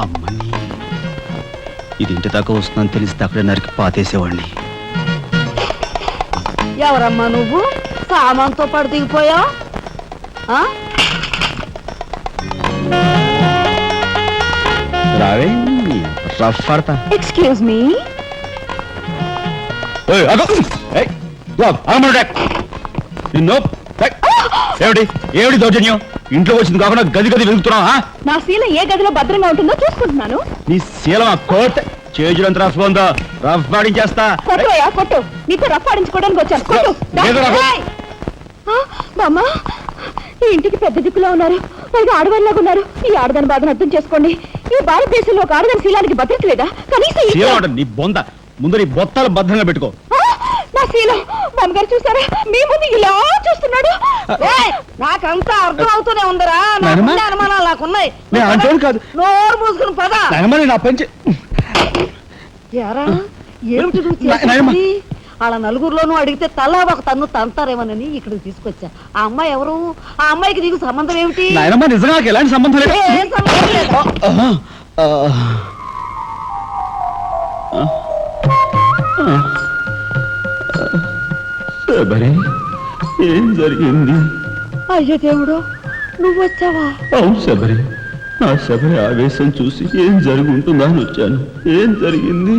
అమ్మని. ఇది ఇంటి దాకా వస్తుందని తెలిస్తే అక్కడే నరికి పాతేసేవాడిని. ఎవరమ్మా నువ్వు? సామాన్తో పాటు దిగిపోయా రావే రఫ్ ఎక్స్క్యూజ్ మీ ఏమిటి దౌర్జన్యం? ఇంట్లో వచ్చింది కాకుండా గది గది వెతుకుతున్నావా నా శీల ఏ గదిలో భద్రంగా ఉంటుందో చూసుకుంటున్నాను. నీ శీలం కోట్? చేజులంత రఫ్ ఉందో? రఫ్ పాడించేస్తా. కొట్టుయా కొట్టు. నీతో రఫ్ ఆడించుకోవడానికి వచ్చాను. కొట్టు. బామ్మ ఈ ఇంటికి పెద్ద దిక్కులో ఉన్నారు. పైగా ఆడవాళ్ళగా ఉన్నారు. ఈ ఆడదాని బాధను అర్థం చేసుకోండి. ఈ భారతదేశంలో ఒక ఆడదాని శీలానికి భద్రత లేదా? కనీసం నీ బొంద. ముందు నీ బొత్తాలు భద్రంగా పెట్టుకో. నా శీలం. బామ్మగారు చూసారా మీ ముందు ఇలా చూస్తున్నాడు. నాకంతా అర్థం అవుతూనే ఉందరా? నాకున్న అనుమానాలు నాకున్నాయి. కాదు. నోరు మూసుకుని పద. ఎరా ఏమిటి నువ్వు నా-. చేసేది? వాళ్ళ నలుగురిలోనూ అడిగితే తలా ఒక తన్ను తంతారేమోనని ఇక్కడికి తీసుకొచ్చా. ఆ అమ్మాయి ఎవరు? ఆ అమ్మాయికి నీకు సంబంధం ఏమిటి? నాయనమ్మ నిజంగా నాకు ఎలాంటి సంబంధం లేదు? ఏ, సంబంధం లేదు? ఆహా, ఆ, ఆ, ఆ. శబరి ఏం జరిగింది? అయ్యో దేవుడు నువ్వు వచ్చావా? అవును శబరి నా శబరి ఆవేశం చూసి ఏం జరుగుంటుందా అని వచ్చాను. ఏం జరిగింది?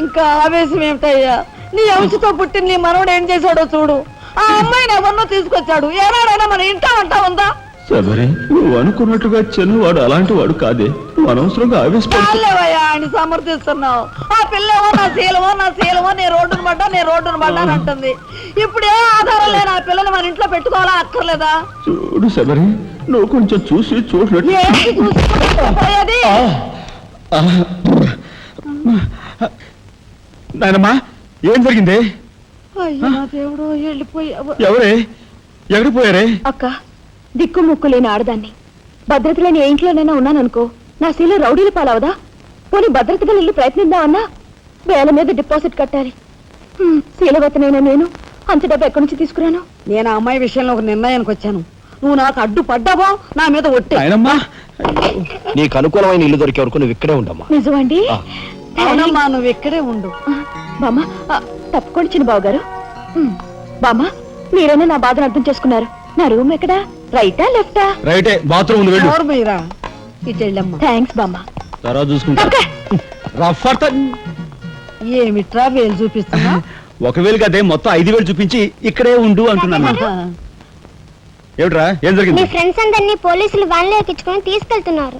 ఇంకా ఆవేశం ఏమిటయ్యా? నీ అంశతో పుట్టిన నీ మనవడు ఏం చేశాడో చూడు. ఆ అమ్మాయిని ఎవరినో తీసుకొచ్చాడు. ఏనాడైనా మన ఇంటా అంటా ఉందా? శబరి నువ్వు అనుకున్నట్టుగా చిన్నవాడు అలాంటి వాడు కాదే. నువ్వు అనవసరంగా ఆవేశపడు చాలేవయ్యా ఆయన సమర్థిస్తున్నావు. ఆ పిల్లవో నా శీలమో నా శీలమో నీ రోడ్డును పడ్డా నీ రోడ్డును పడ్డా అని అంటుంది. ఇప్పుడు ఏ ఆధారం లేని ఆ పిల్లని మన ఇంట్లో పెట్టుకోవాలా అక్కర్లేదా? చూడు శబరి నువ్వు కొంచెం చూసి చూసుకోపోయేది నాయనమ్మా ఏం జరిగింది? అయ్యో నా దేవుడు వెళ్ళిపోయావు. ఎవరే? ఎక్కడికి పోయారే? అక్క దిక్కు ముక్కు లేని ఆడదాన్ని. భద్రత లేని ఏ ఇంట్లోనైనా ఉన్నాననుకో నా శీల రౌడీల పాలవదా? పోనీ భద్రతగా ఇల్లు ప్రయత్నిద్దామన్నా వేల మీద డిపాజిట్ కట్టాలి. శీలవతనైనా నేను? అంత డబ్బు ఎక్కడి నుంచి తీసుకురాను? నేను ఆ అమ్మాయి విషయంలో ఒక నిర్ణయానికి వచ్చాను. నువ్వు నాకు అడ్డు పడ్డావో? నా మీద ఒట్టే. నీకు అనుకూలమైన ఇల్లు దొరికే వరకు నువ్వు ఇక్కడే ఉండమ్మా. నిజమండి. అవునమ్మా నువ్వు ఇక్కడే ఉండు. బామ్మ ఆ, తప్పుకోండి చిన్న బాబు గారు హ్మ్, బామ్మ మీరైనా నా బాధను అర్థం చేసుకున్నారు. నా రూమ్ ఎక్కడా? రైటా లెఫ్టా? రైటే బాత్రూమ్ ఉంది వెళ్ళు. ఎవరు మీరా? ఇటు వెళ్ళమ్మా థ్యాంక్స్ బామ్మ. తర్వాత చూసుకుంటా. రఫ్ ఆడతా ఏమిట్రా వేలు చూపిస్తున్నా? ఒకవేళ అదే మొత్తం ఐదు వేలు చూపించి ఇక్కడే ఉండు అంటున్నాను ఏమిట్రా? ఏం మీ జరిగింది ఫ్రెండ్స్ అందరినీ పోలీసులు వ్యాన్లో ఎక్కించుకొని తీసుకెళ్తున్నారు.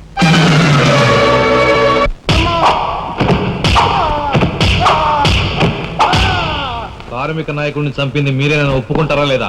కార్మిక నాయకుడిని చంపింది మీరేనని ఒప్పుకుంటారా లేదా?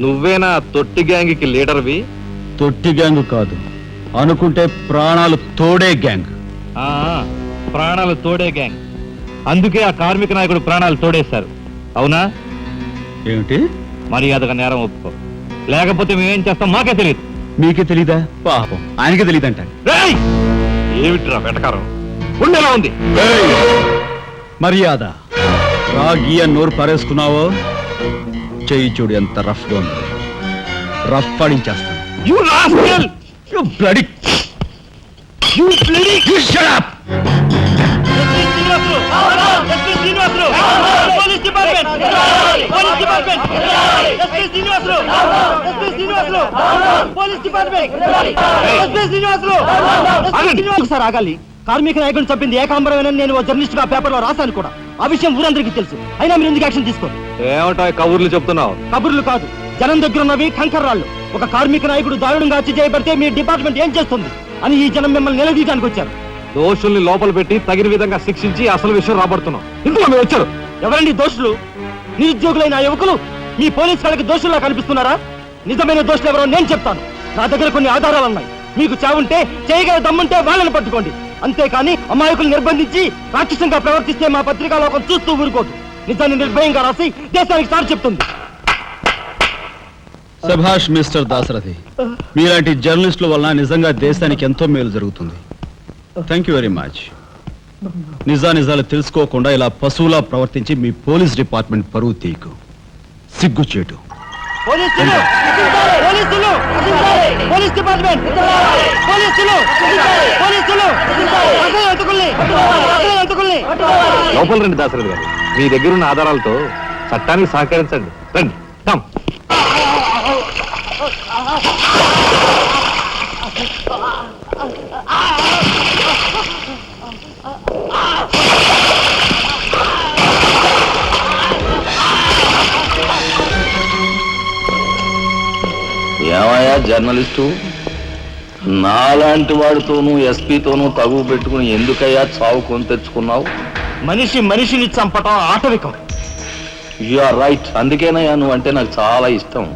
నువ్వేనా తొట్టి గ్యాంగ్కి లీడర్వి? తొట్టి గ్యాంగ్ కాదు. అనుకుంటే ప్రాణాలు తోడే గ్యాంగ్. ఆ, ప్రాణాలు తోడే గ్యాంగ్. అందుకే ఆ కార్మిక నాయకుడు ప్రాణాలు తోడేశారు. అవునా? ఏమిటి? మర్యాదగా నేరం ఒప్పుకో. లేకపోతే మేమేం చేస్తాం మాకే తెలియదు మీకే తెలీదా? పాపం. ఆయనకే తెలీదంట. రేయ్! ఏమిట్రా వెటకారం? ఉండేలా ఉంది? మర్యాద. రాగి అని నోరు పారేసుకున్నావో? చెయ్యి చూడు ఎంత రఫ్గా ఉంది. Rough పడించేస్తాను up! సార్ ఆగాలి. కార్మిక నాయకుడిని చంపింది ఏకాంబరమేనని నేను జర్నలిస్ట్గా పేపర్లో రాశాను కూడా. ఆ విషయం ఊరందరికీ తెలుసు. అయినా మీరు ఎందుకు యాక్షన్ తీసుకోరు? ఏమంటా కబుర్లు చెప్తున్నావు? కబుర్లు కాదు. జనం దగ్గర ఉన్నవి కంకర్రాళ్ళు. ఒక కార్మిక నాయకుడు దారుణంగా హత్య చేయబడితే మీ డిపార్ట్మెంట్ ఏం చేస్తుంది? అని ఈ జనం మిమ్మల్ని నిలదీయడానికి వచ్చారు. దోషుల్ని లోపల పెట్టి తగిన విధంగా శిక్షించి అసలు విషయం రాబడుతున్నాం. ఇందులో మీరు వచ్చారు. ఎవరండి దోషులు? నిరుద్యోగులైన యువకులు? మీ పోలీస్ వాళ్ళకి దోషుల్లా కనిపిస్తున్నారా? నిజమైన దోషులు ఎవరో నేను చెప్తాను. నా దగ్గర కొన్ని ఆధారాలు ఉన్నాయి. మీకు చావుంటే చేయగల దమ్ముంటే వాళ్ళని పట్టుకోండి. అంతేకాని అమాయకులు నిర్బంధించి రాక్షసంగా ప్రవర్తిస్తే మా పత్రికా లోకం చూస్తూ ఊరుకోదు. నిజాన్ని నిర్భయంగా రాసి దేశానికి సార్ చెప్తుంది. సభాష్ మిస్టర్ దాసరథి మీలాంటి జర్నలిస్టుల వలన నిజంగా దేశానికి ఎంతో మేలు జరుగుతుంది. థ్యాంక్ యూ వెరీ మచ్ నిజానిజాలు తెలుసుకోకుండా ఇలా పశువులా ప్రవర్తించి మీ పోలీస్ డిపార్ట్మెంట్ పరువు తీయకు. సిగ్గుచేటు పోలీసులు పోలీసులు పోలీస్ డిపార్ట్మెంట్! పోలీసులు పోలీసులు అసలు ఎంతకుల్ని అసలు ఎంతకుల్ని లోపల రండి దాసరథి గారు. మీ దగ్గర ఉన్న ఆధారాలతో చట్టానికి సహకరించండి. రండి కమ్ ఏమయ్యా జర్నలిస్టు? నాలాంటి వాడితోనూ ఎస్పీతోనూ తగువ పెట్టుకుని ఎందుకయ్యా చావు కొని తెచ్చుకున్నావు? మనిషి మనిషిని చంపటం ఆటవికం. యు ఆర్ రైట్ అందుకేనయ్యా నువ్వు అంటే నాకు చాలా ఇష్టం.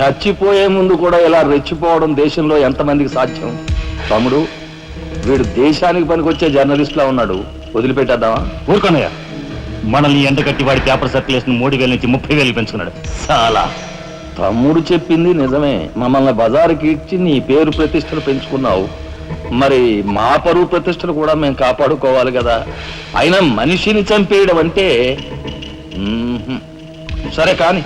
చచ్చిపోయే ముందు కూడా ఇలా రెచ్చిపోవడం దేశంలో ఎంతమందికి సాధ్యం? తమ్ముడు వీడు దేశానికి పనికొచ్చే జర్నలిస్ట్లా ఉన్నాడు. వదిలిపెట్టేద్దామా? ఊరుకోనయ్యా. మనల్ని ఎండగట్టి వాడి పేపర్ సర్క్యులేషన్ మూడు వేల నుంచి ముప్పై వేలు పెంచుకున్నాడు. చాలా. తమ్ముడు చెప్పింది నిజమే. మమ్మల్ని బజారుకి ఇచ్చి నీ పేరు ప్రతిష్టలు పెంచుకున్నావు. మరి మా పరువు ప్రతిష్టలు కూడా మేము కాపాడుకోవాలి కదా. అయినా మనిషిని చంపేయడం అంటే సరే కానీ